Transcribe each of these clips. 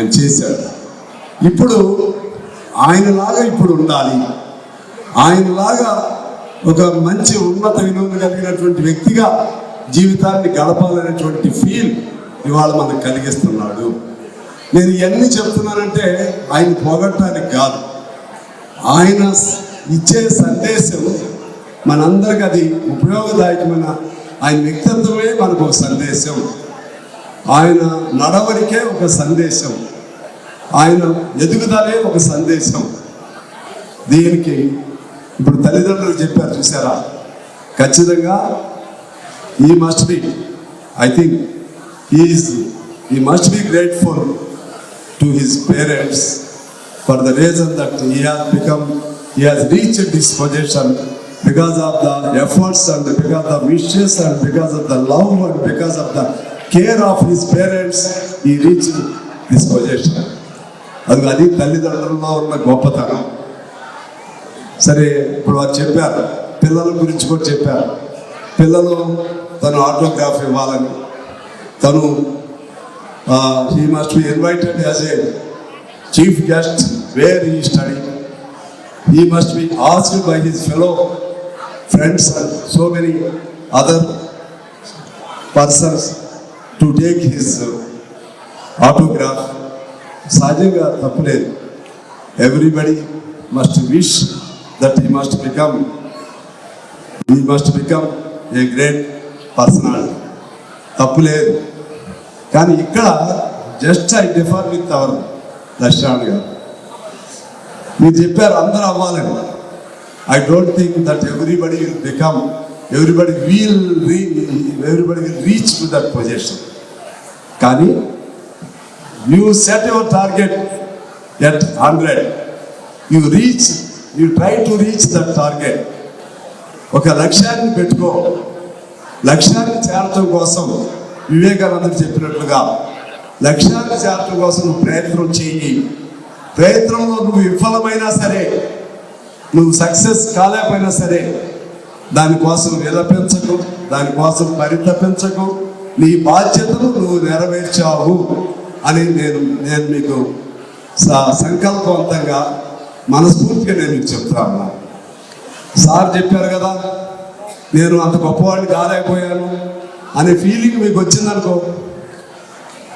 ఆయన చేశాడు. ఇప్పుడు ఆయనలాగా ఇప్పుడు ఉండాలి. ఆయనలాగా ఒక మంచి ఉన్నత విలువలు కలిగినటువంటి వ్యక్తిగా జీవితాన్ని గడపాలనేటువంటి ఫీల్ ఇవాళ మనకు కలిగిస్తున్నాడు. నేను ఇవన్నీ చెప్తున్నానంటే ఆయన పొగట్టడానికి కాదు. ఆయన ఇచ్చే సందేశం మనందరికి అది ఉపయోగదాయకమైన ఆయన వ్యక్తిత్వమే మనకు ఒక సందేశం. ఆయన నడవడికే ఒక సందేశం. ఆయన ఎదుగుదలే ఒక సందేశం. దీనికి ఇప్పుడు తల్లిదండ్రులు చెప్పారు చూసారా? ఖచ్చితంగా he must be I think is he must be grateful to his parents for the reason that he has become he has reach this position because of the efforts and because the wishes and because of the love and because of the care of his parents he reach this position అది అది తల్లిదండ్రుల్లో ఉన్న గొప్పతనం. సరే ఇప్పుడు వారు చెప్పారు పిల్లల గురించి కూడా చెప్పారు. పిల్లలు తను ఆటోగ్రాఫ్ ఇవ్వాలని. తను he must be invited as a chief guest where he study he must be asked by his fellow friends and so many other persons to take his autograph సహజంగా తప్పలేదు everybody must wish that he must become he must become a great personality తప్పులేదు కానీ ఇక్కడ just I differ with our దర్శనాన్ని గారు. మీరు చెప్పారు అందరూ అవ్వాలని. I don't think that everybody will become everybody will re everybody will reach to that position కానీ you set your target at hundred you reach you try to reach that target ఒక లక్ష్యాన్ని పెట్టుకో. లక్ష్యాన్ని చేరటం కోసం వివేకానందుడు చెప్పినట్లుగా లక్ష్యాన్ని చేరటం కోసం నువ్వు ప్రయత్నం చేయి. ప్రయత్నంలో నువ్వు విఫలమైనా సరే నువ్వు సక్సెస్ కాలేకపోయినా సరే దానికోసం విలపించకు దానికోసం పరితపించకు. నీ బాధ్యతను నువ్వు నెరవేర్చావు అని నేను నేను మీకు స- సంకల్పవంతంగా మనస్ఫూర్తిగా నేను మీకు చెప్తాను సార్ చెప్పారు కదా నేను అంత గొప్పవాడిని కాలేకపోయాను అనే ఫీలింగ్ మీకు వచ్చిందనుకో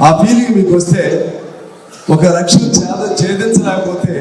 ఆ ఫీలింగ్ మీకు వస్తే ఒక లక్ష్యం చేద ఛేదించలేకపోతే